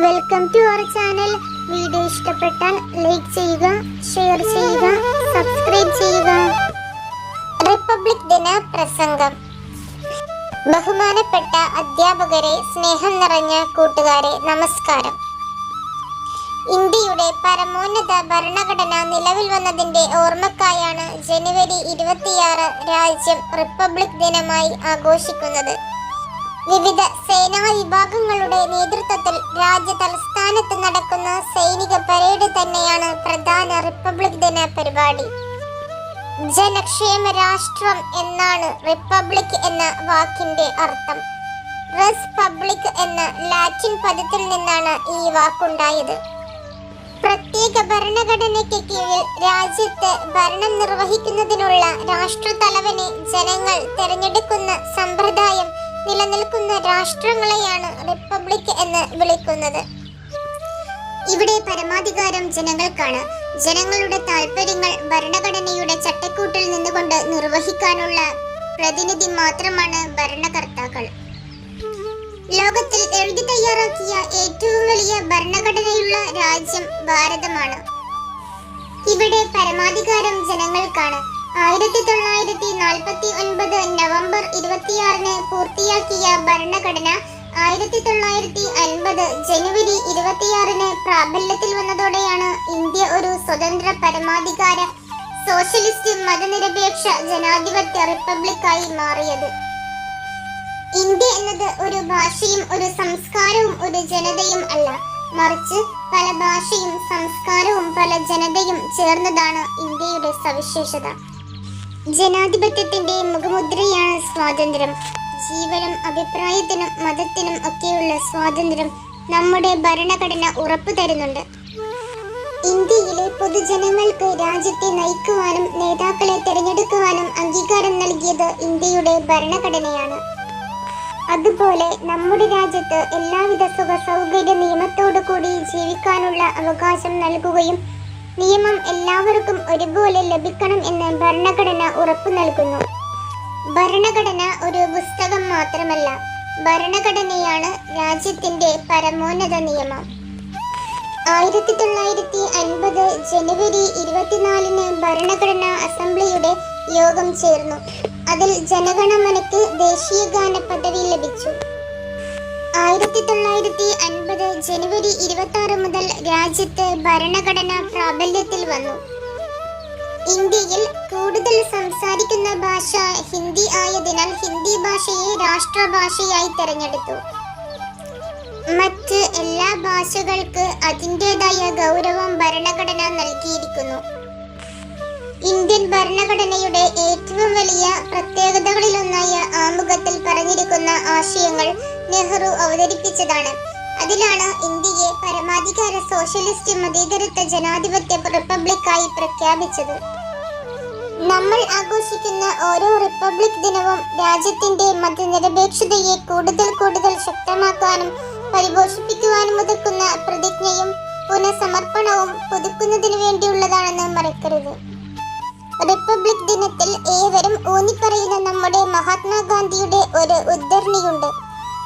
Welcome to our channel video ഇഷ്ടപ്പെട്ടാൽ like ചെയ്യുക share ചെയ്യുക സബ്സ്ക്രൈബ് ചെയ്യുക. റിപ്പബ്ലിക് ദിന പ്രസംഗം. ബഹുമാനപ്പെട്ട അധ്യാപകരെ സ്നേഹം നിറഞ്ഞ കൂട്ടുകാരെ നമസ്കാരം. ഇന്ത്യയുടെ പരമോന്നത ഭരണഘടന നിലവിൽ വന്നതിന്റെ ഓർമ്മക്കായാണ് ജനുവരി ഇരുപത്തിയാറ് രാജ്യം റിപ്പബ്ലിക് ദിനമായി ആഘോഷിക്കുന്നത്. വിവിധ സേനാ വിഭാഗങ്ങളുടെ നേതൃത്വത്തിൽ രാജ്യ തലസ്ഥാനത്ത് നടക്കുന്ന സൈനിക പരേഡ് തന്നെയാണ് പ്രധാന റിപ്പബ്ലിക് ദിന പരിപാടി. ജനക്ഷേമ രാഷ്ട്രം എന്നാണ് റിപ്പബ്ലിക് എന്ന വാക്കിന്റെ അർത്ഥം. റെസ് പബ്ലിക് എന്ന ലാറ്റിൻ പദത്തിൽ നിന്നാണ് ഈ വാക്കുണ്ടായത്. പ്രത്യേക ഭരണഘടനയ്ക്ക് കീഴിൽ രാജ്യത്ത് ഭരണം നിർവഹിക്കുന്നതിനുള്ള രാഷ്ട്രതലവനെ ജനങ്ങൾ തിരഞ്ഞെടുക്കുന്ന സമ്പ്രദായം നിലനിൽക്കുന്ന രാഷ്ട്രങ്ങളെയാണ് റിപ്പബ്ലിക് എന്ന് വിളിക്കുന്നത്. ഇവിടെ പരമാധികാരം ജനങ്ങൾക്കാണ്. ജനങ്ങളുടെ താല്പര്യങ്ങൾ ഭരണഘടനയുടെ ചട്ടക്കൂട്ടിൽ നിന്നുകൊണ്ട് നിർവഹിക്കാനുള്ള പ്രതിനിധി മാത്രമാണ് ഭരണകർത്താക്കൾ. ലോകത്തിൽ എഴുതി തയ്യാറാക്കിയ ഏറ്റവും വലിയ ഭരണഘടനയുള്ള രാജ്യം ഭാരതമാണ്. ഇവിടെ പരമാധികാരം ജനങ്ങൾക്കാണ് ആയിരത്തി തൊള്ളായിരത്തി നാൽപ്പത്തി ഒൻപത് നവംബർ ഇരുപത്തിയാറിന് പൂർത്തിയാക്കിയ ഭരണഘടന ആയിരത്തി തൊള്ളായിരത്തി അൻപത് ജനുവരി ഇരുപത്തിയാറിന് പ്രാബല്യത്തിൽ വന്നതോടെയാണ് ഇന്ത്യ ഒരു സ്വതന്ത്ര പരമാധികാര സോഷ്യലിസ്റ്റ് മതനിരപേക്ഷ ജനാധിപത്യ റിപ്പബ്ലിക്കായി മാറിയത്. ഇന്ത്യ എന്നത് ഒരു ഭാഷയും ഒരു സംസ്കാരവും ഒരു ജനതയും അല്ല. മറിച്ച് പല ഭാഷയും സംസ്കാരവും പല ജനതയും ചേർന്നതാണ് ഇന്ത്യയുടെ സവിശേഷത. ജനാധിപത്യത്തിന്റെ മുഖമുദ്രയാണ് സ്വാതന്ത്ര്യം. ജീവനും അഭിപ്രായത്തിനും മതത്തിനും ഒക്കെയുള്ള സ്വാതന്ത്ര്യം നമ്മുടെ ഭരണഘടന ഉറപ്പു തരുന്നുണ്ട്. ഇന്ത്യയിലെ പൊതുജനങ്ങൾക്ക് രാജ്യത്തെ നയിക്കുവാനും നേതാക്കളെ തിരഞ്ഞെടുക്കുവാനും അംഗീകാരം നൽകിയത് ഇന്ത്യയുടെ ഭരണഘടനയാണ്. അതുപോലെ നമ്മുടെ രാജ്യത്ത് എല്ലാവിധ സുഖ സൗകര്യ നിയമത്തോടു കൂടി ജീവിക്കാനുള്ള അവകാശം നൽകുകയും നിയമം എല്ലാവർക്കും ഒരുപോലെ ലഭിക്കണം എന്ന് ഭരണഘടന ഉറപ്പു നൽകുന്നു. ഭരണഘടന ഒരു പുസ്തകം മാത്രമല്ല ഭരണഘടനയാണ് രാജ്യത്തിന്റെ പരമോന്നത നിയമം. ആയിരത്തി തൊള്ളായിരത്തി അൻപത് ജനുവരി ഇരുപത്തിനാലിന് ഭരണഘടനാ അസംബ്ലിയുടെ യോഗം ചേർന്നു. അതിൽ ജനഗണമനക്ക് ദേശീയ ഗാന പദവി ലഭിച്ചു. ആയിരത്തി തൊള്ളായിരത്തി അൻപത് ജനുവരി ഇരുപത്തി ആറ് മുതൽ രാജ്യത്ത് ഭരണഘടന പ്രാബല്യത്തിൽ വന്നു. ഇന്ത്യയിൽ കൂടുതൽ സംസാരിക്കുന്ന ഭാഷ ഹിന്ദി ആയതിനാൽ ഹിന്ദി ഭാഷയെ രാഷ്ട്രഭാഷയായി തെരഞ്ഞെടുത്തു. മറ്റ് എല്ലാ ഭാഷകൾക്ക് അതിന്റെതായ ഗൗരവം ഭരണഘടന നൽകിയിരിക്കുന്നു. ഇന്ത്യൻ ഭരണഘടനയുടെ ഏറ്റവും വലിയ പ്രത്യേകതകളിലൊന്നായ ആമുഖത്തിൽ പറഞ്ഞിരിക്കുന്ന ആശയങ്ങൾ നെഹ്റു അവതരിപ്പിച്ചതാണ്. അതിലാണ് ഇന്ത്യയെ പരമാധികാര സോഷ്യലിസ്റ്റ് മതേതരത്വ ജനാധിപത്യ റിപ്പബ്ലിക്കായി പ്രഖ്യാപിച്ചത്. നമ്മൾ ആഘോഷിക്കുന്ന ഓരോ റിപ്പബ്ലിക് ദിനവും രാജ്യത്തിന്റെ മതനിരപേക്ഷതയെ കൂടുതൽ കൂടുതൽ ശക്തമാക്കാനും പരിപോഷിപ്പിക്കുവാനും ഉതക്കുന്ന പ്രതിജ്ഞയും പുനഃസമർപ്പണവും പുതുക്കുന്നതിനു വേണ്ടിയുള്ളതാണെന്ന് മറക്കരുത്. റിപ്പബ്ലിക് ദിനത്തിൽ ഏവരും ഊന്നിപ്പറയുന്ന നമ്മുടെ മഹാത്മാഗാന്ധിയുടെ ഒരു ഉദ്ധരണിയുണ്ട്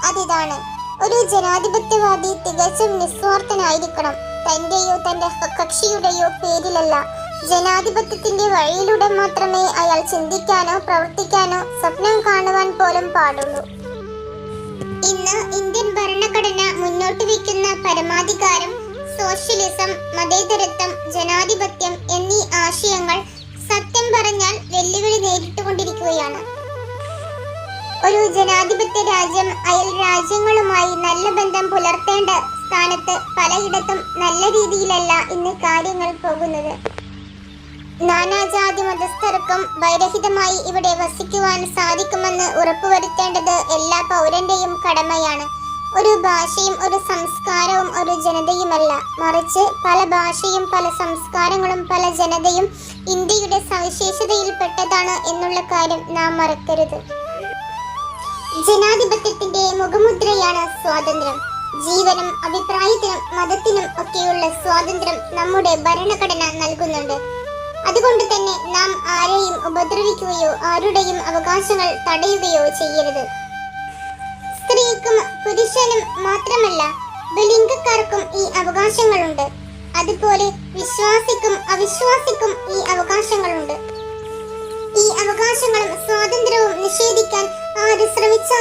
അതിതാണ്. ഒരു ജനാധിപത്യവാദി തികച്ചും നിസ്വാർത്ഥനായിരിക്കണം. തന്റെയോ തന്റെ കക്ഷിയുടെയോ പേരിലല്ല. ജനാധിപത്യത്തിന്റെ വഴിയിലൂടെ മാത്രമേ അയാൾ ചിന്തിക്കാനോ പ്രവർത്തിക്കാനോ സ്വപ്നം കാണുവാൻ പോലും പാടുള്ളൂ. ഇന്ന് ഇന്ത്യൻ ഭരണഘടന മുന്നോട്ട് വയ്ക്കുന്ന പരമാധികാരം സോഷ്യലിസം മതേതരത്വം ജനാധിപത്യം എന്നീ ആശയങ്ങൾ സത്യം പറഞ്ഞാൽ വെല്ലുവിളി നേരിട്ടുകൊണ്ടിരിക്കുകയാണ്. ഒരു ജനാധിപത്യ രാജ്യം അയൽ രാജ്യങ്ങളുമായി നല്ല ബന്ധം പുലർത്തേണ്ട സ്ഥാനത്ത് പലയിടത്തും നല്ല രീതിയിലല്ല ഇന്ന് കാര്യങ്ങൾ പോകുന്നത്. നാനാജാതി മതസ്ഥർക്കും വൈരഹിതമായി ഇവിടെ വസിക്കുവാൻ സാധിക്കുമെന്ന് ഉറപ്പുവരുത്തേണ്ടത് എല്ലാ പൗരന്റെയും കടമയാണ്. ഒരു ഭാഷയും ഒരു സംസ്കാരവും ഒരു ജനതയുമല്ല. മറിച്ച് പല ഭാഷയും പല സംസ്കാരങ്ങളും പല ജനതയും ഇന്ത്യയുടെ സവിശേഷതയിൽപ്പെട്ടതാണ് എന്നുള്ള കാര്യം നാം മറക്കരുത്. ജനാധിപത്യത്തിന്റെ മുഖമുദ്രയാണ് സ്വാതന്ത്ര്യം. ജീവനും അഭിപ്രായത്തിനും മതത്തിനും ഒക്കെയുള്ള സ്വാതന്ത്ര്യം നമ്മുടെ ഭരണഘടന നൽകുന്നുണ്ട്. അതുകൊണ്ട് തന്നെ നാം ആരെയും ഉപദ്രവിക്കുകയോ ആരുടെയും അവകാശങ്ങൾ തടയുകയോ ചെയ്യരുത്. സ്ത്രീക്കും പുരുഷനും മാത്രമല്ല ബലിംഗക്കാർ ഈ അവകാശങ്ങളുണ്ട്. അതുപോലെ വിശ്വാസിക്കും അവിശ്വാസിക്കും ഈ അവകാശങ്ങളുണ്ട്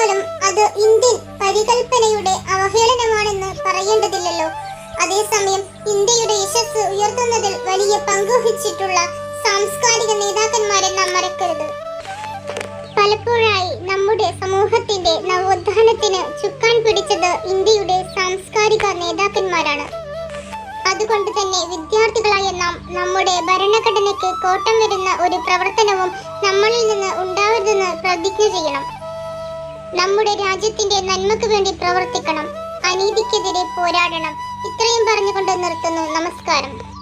ശ്രമിച്ചാലും അത് ഇന്ത്യൻ പരികൽപ്പനയുടെ അവഹേളനമാണെന്ന് പറയേണ്ടതില്ലല്ലോ. അതേസമയം ഇന്ത്യയുടെ യശസ് ഉയർത്തുന്നതിൽ വലിയ പങ്കുവഹിച്ചിട്ടുള്ള സാംസ്കാരിക നേതാക്കന്മാരെ നാം മറക്കരുത്. പലപ്പോഴായി നമ്മുടെ സമൂഹത്തിന്റെ നവോത്ഥാനത്തിന് ചുക്കാൻ പിടിച്ചത് ഇന്ത്യയുടെ സാംസ്കാരിക നേതാക്കന്മാരാണ്. അതുകൊണ്ട് തന്നെ വിദ്യാർത്ഥികളായ നാം നമ്മുടെ ഭരണഘടനയ്ക്ക് കോട്ടം വരുന്ന ഒരു പ്രവർത്തനവും നമ്മളിൽ നിന്ന് ഉണ്ടാവരുതെന്ന് പ്രതിജ്ഞ ചെയ്യണം. നമ്മുടെ രാജ്യത്തിന്റെ നന്മക്ക് വേണ്ടി പ്രവർത്തിക്കണം. അനീതിക്കെതിരെ പോരാടണം. ഇത്രയും പറഞ്ഞുകൊണ്ട് നിർത്തുന്നു. നമസ്കാരം.